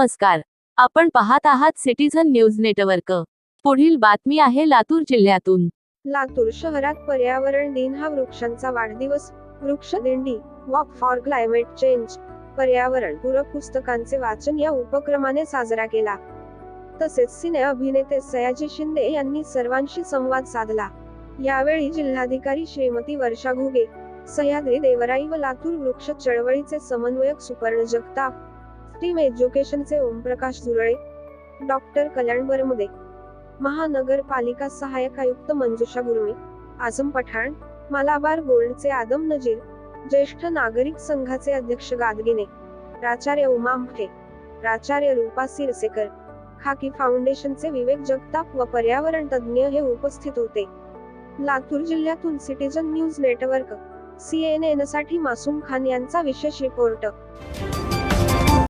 नमस्कार. आपण पाहत आहात सिटीझन न्यूज नेटवर्क. पुढील बातमी आहे लातूर जिल्ह्यातून. लातूर शहरात पर्यावरण दिन हा वृक्षांचा वाढदिवस. वृक्ष दिंडी वॉक फॉर क्लायमेट चेंज पर्यावरण पूरक पुस्तकांचे वाचन या उपक्रमाने साजरा केला. तसेच सिने अभिनेते सयाजी शिंदे यांनी सर्वांशी संवाद साधला. यावेळी जिल्हाधिकारी श्रीमती वर्षा घुगे सह्याद्री देवराई व लातूर वृक्ष चळवळीचे समन्वयक सुपर्ण जगताप टीम एज्युकेशनचे ओमप्रकाश झुरळे डॉक्टर कल्याण बरमुदे महानगरपालिका सहाय्यक आयुक्त मंजुषा गुरमी आझम पठाण मलाबार गोल्डचे आदम नजीर ज्येष्ठ नागरिक संघाचे अध्यक्ष गादगिने प्राचार्य उमा आमठे प्राचार्य रूपा सिरसेकर खाकी फाउंडेशनचे विवेक जगताप व पर्यावरण तज्ज्ञ हे उपस्थित होते. लातूर जिल्ह्यातून सिटीजन न्यूज नेटवर्क सीएनएनसाठी मासूम खान यांचा विशेष रिपोर्ट.